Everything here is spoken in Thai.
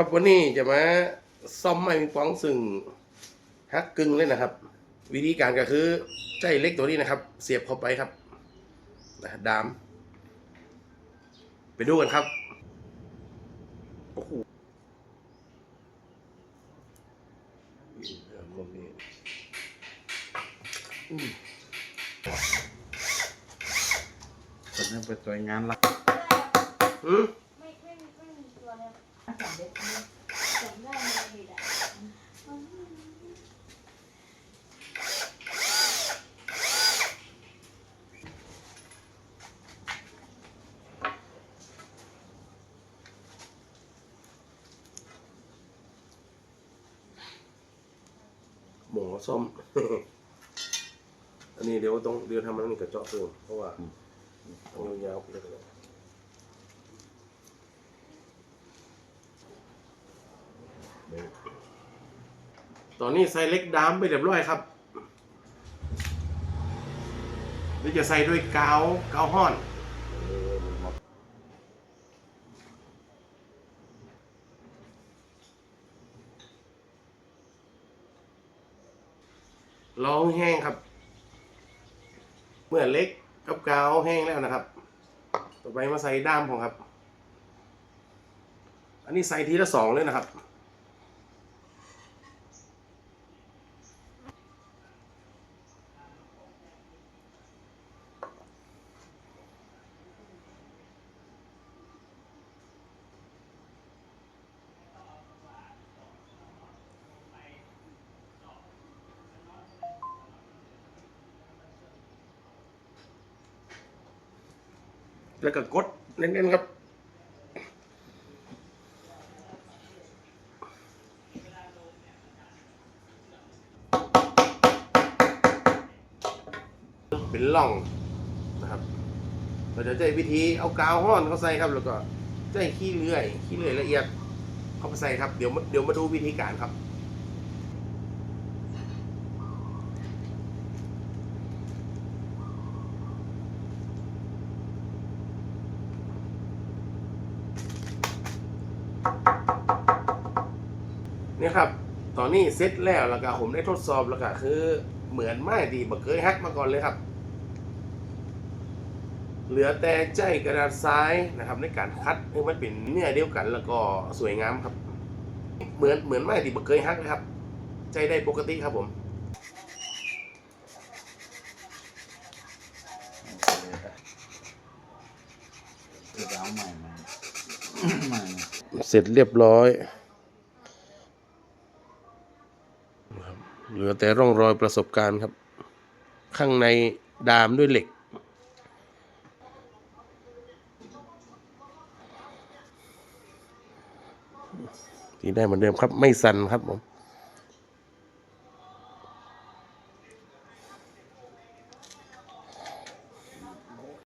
ครับวันนี้จะมาซ่อมไม้ปิงปองซึ่งฮักกึ่งเลยนะครับ วิธีการก็คือใจเล็กตัวนี้นะครับ เสียบเข้าไปครับนะดาม ไปดูกันครับโอ้โหนี่เอาพวกนี้อืมเป็นให้เป็นตัวงานลักอืม ไม่ไม่ไม่มีตัว เลยจำได้จำได้ในอดีตอะหมูส้ม อันนี้เดี๋ยวต้องเดี๋ยวทำมันนี่กระเจาะเพิ่มเพราะว่าต้องยาวๆไปเลย ตอนนี้ใส่เล็กดามไปเรียบร้อยครับหรือจะใส่ด้วยกาวกาวห้อนรอให้แห้งครับ เมื่อเล็กกับกาวแห้งแล้วนะครับ ต่อไปมาใส่ด้ามของครับ อันนี้ใส่ทีละสองเลยนะครับ แล้วก็กดเน้นๆครับเป็นร่องนะครับ เราจะใช้วิธีเอากาวห้อนเข้าใส่ครับ แล้วก็ใช้ขี้เลื่อยขี้เลื่อยละเอียดเข้าไปใส่ครับ เดี๋ยวมาเดี๋ยวมาดูวิธีการครับ นี่ยครับ ตอนนี้เซ็ตแล้วแล้วก็ผมได้ทดสอบแล้วก็คือเหมือนไม่ดีบักเคยฮักมาก่อนเลยครับ เหลือแต่ใจกระดาษทรายนะครับ ในการคัดให้มันเป็นเนื้อเดียวกันแล้วก็สวยงามครับ เหมือนเหมือนไม่ดีบักเคยฮักเลยครับ ใจได้ปกติครับผมเดี๋ยวเอาใหม่มาใหม่เสร็จเรียบร้อยครับ เหลือแต่ร่องรอยประสบการณ์ครับ ข้างในดามด้วยเหล็กที่ได้เหมือนเดิมครับ ไม่สั่นครับผม